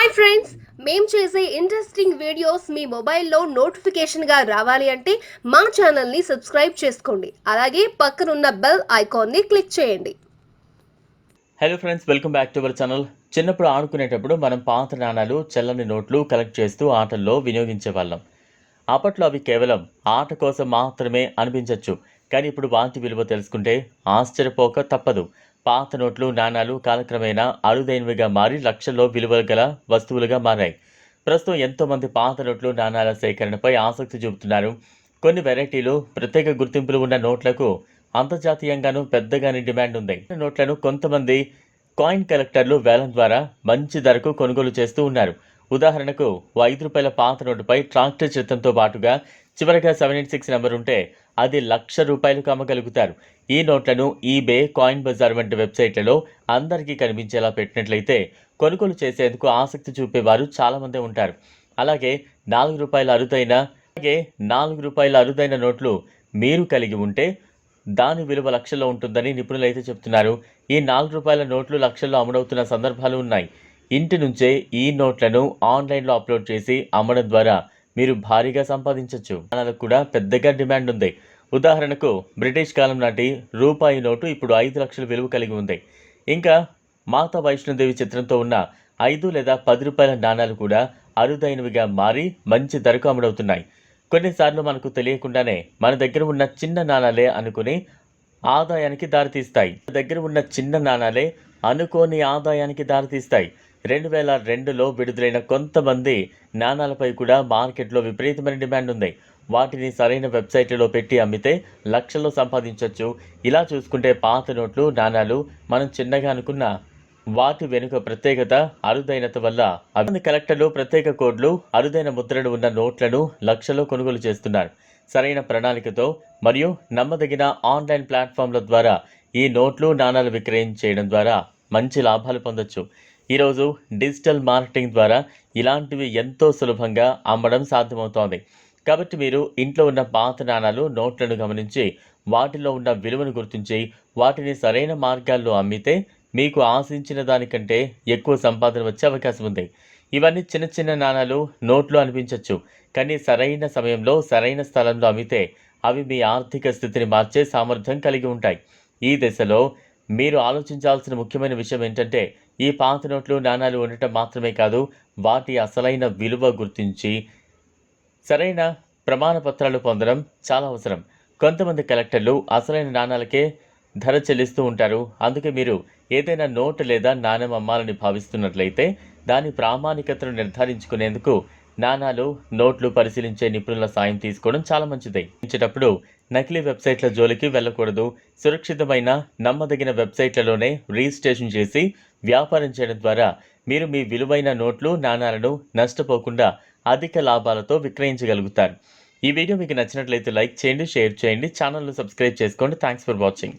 Hi friends మేము చేసే interesting videos మీ మొబైల్లో నోటిఫికేషన్గా రావాలి అంటే మా ఛానల్ని సబ్స్క్రైబ్ చేసుకోండి. అలాగే పక్కనున్న బెల్ ఐకాన్ని క్లిక్ చేయండి. Hello friends welcome back to our channel చిన్నప్పుడు ఆడుకునేటప్పుడు మనం పాత నాణాలు చెల్లని నోట్లు కలెక్ట్ చేస్తూ ఆటల్లో వినియోగించే వాళ్ళం. అప్పట్లో అవి కేవలం ఆట కోసం మాత్రమే అనిపించవచ్చు కానీ ఇప్పుడు వాటి విలువ తెలుసుకుంటే ఆశ్చర్యపోక తప్పదు. పాత నోట్లు నాణాలు కాలక్రమేణా అరుదైనవిగా మారి లక్షల్లో విలువ గల వస్తువులుగా మారాయి. ప్రస్తుతం ఎంతోమంది పాత నోట్లు నాణాల సేకరణపై ఆసక్తి చూపుతున్నారు. కొన్ని వెరైటీలు ప్రత్యేక గుర్తింపులు ఉన్న నోట్లకు అంతర్జాతీయంగానూ పెద్దగానే డిమాండ్ ఉంది. నోట్లను కొంతమంది కాయిన్ కలెక్టర్లు వేలం ద్వారా మంచి ధరకు కొనుగోలు చేస్తూ ఉన్నారు. ఉదాహరణకు ఓ ఐదు రూపాయల పాత నోటుపై ట్రాక్టర్ చిత్రంతో పాటుగా చివరగా సెవెన్ ఎయిట్ సిక్స్ నెంబర్ ఉంటే అది లక్ష రూపాయలకు అమ్మగలుగుతారు. ఈ నోట్లను ఈబే కాయిన్ బజార్ వంటి వెబ్సైట్లలో అందరికీ కనిపించేలా పెట్టినట్లయితే కొనుగోలు చేసేందుకు ఆసక్తి చూపేవారు చాలామంది ఉంటారు. అలాగే నాలుగు రూపాయల అరుదైన అలాగే నాలుగు రూపాయల అరుదైన నోట్లు మీరు కలిగి ఉంటే దాని విలువ లక్షల్లో ఉంటుందని నిపుణులు అయితే చెప్తున్నారు. ఈ నాలుగు రూపాయల నోట్లు లక్షల్లో అమ్ముడవుతున్న సందర్భాలు ఉన్నాయి. ఇంటి నుంచే ఈ నోట్లను ఆన్లైన్లో అప్లోడ్ చేసి అమ్మడం ద్వారా మీరు భారీగా సంపాదించవచ్చు నాణాలకు కూడా పెద్దగా డిమాండ్ ఉంది. ఉదాహరణకు బ్రిటిష్ కాలం నాటి రూపాయి నోటు ఇప్పుడు ఐదు లక్షల విలువ కలిగి ఉంది. ఇంకా మాతా వైష్ణోదేవి చిత్రంతో ఉన్న ఐదు లేదా పది రూపాయల నాణాలు కూడా అరుదైనవిగా మారి మంచి ధరకు అమ్ముడవుతున్నాయి. కొన్నిసార్లు మనకు తెలియకుండానే మన దగ్గర ఉన్న చిన్న నాణాలే అనుకుని ఆదాయానికి దారితీస్తాయి. మన దగ్గర ఉన్న చిన్న నాణాలే అనుకోని ఆదాయానికి దారితీస్తాయి. రెండు వేల రెండులో విడుదలైన కొంతమంది నాణాలపై కూడా మార్కెట్లో విపరీతమైన డిమాండ్ ఉంది. వాటిని సరైన వెబ్సైట్లలో పెట్టి అమ్మితే లక్షల్లో సంపాదించవచ్చు ఇలా చూసుకుంటే పాత నోట్లు నాణాలు మనం చిన్నగా అనుకున్న వాటి వెనుక ప్రత్యేకత అరుదైనత వల్ల అభివృద్ధి. కలెక్టర్లు ప్రత్యేక కోడ్లు అరుదైన ముద్రలు ఉన్న నోట్లను లక్షల్లో కొనుగోలు చేస్తున్నారు. సరైన ప్రణాళికతో మరియు నమ్మదగిన ఆన్లైన్ ప్లాట్ఫామ్ల ద్వారా ఈ నోట్లు నాణాలు విక్రయం చేయడం ద్వారా మంచి లాభాలు పొందొచ్చు. ఈరోజు డిజిటల్ మార్కెటింగ్ ద్వారా ఇలాంటివి ఎంతో సులభంగా అమ్మడం సాధ్యమవుతోంది. కాబట్టి మీరు ఇంట్లో ఉన్న పాత నాణాలు నోట్లను గమనించి వాటిలో ఉన్న విలువను గుర్తించి వాటిని సరైన మార్గాల్లో అమ్మితే మీకు ఆశించిన దానికంటే ఎక్కువ సంపాదన వచ్చే అవకాశం ఉంది. ఇవన్నీ చిన్న చిన్న నాణాలు నోట్లు అనిపించవచ్చు కానీ సరైన సమయంలో సరైన స్థలంలో అమ్మితే అవి మీ ఆర్థిక స్థితిని మార్చే సామర్థ్యం కలిగి ఉంటాయి. ఈ దశలో మీరు ఆలోచించాల్సిన ముఖ్యమైన విషయం ఏంటంటే ఈ పాత నోట్లు నాణాలు ఉండటం మాత్రమే కాదు వాటి అసలైన విలువ గుర్తించి సరైన ప్రమాణపత్రాలు పొందడం చాలా అవసరం. కొంతమంది కలెక్టర్లు అసలైన నాణాలకే ధర చెల్లిస్తూ ఉంటారు. అందుకే మీరు ఏదైనా నోటు లేదా నాణ్యం అమ్మాలని భావిస్తున్నట్లయితే దాని ప్రామాణికతను నిర్ధారించుకునేందుకు నాణాలు నోట్లు పరిశీలించే నిపుణుల సాయం తీసుకోవడం చాలా మంచిది. ఇచ్చేటప్పుడు నకిలీ వెబ్సైట్ల జోలికి వెళ్ళకూడదు. సురక్షితమైన నమ్మదగిన వెబ్సైట్లలోనే రిజిస్ట్రేషన్ చేసి వ్యాపారం చేయడం ద్వారా మీరు మీ విలువైన నోట్లు నాణాలను నష్టపోకుండా అధిక లాభాలతో విక్రయించగలుగుతారు. ఈ వీడియో మీకు నచ్చినట్లయితే లైక్ చేయండి షేర్ చేయండి ఛానల్ను సబ్స్క్రైబ్ చేసుకోండి. Thanks for watching.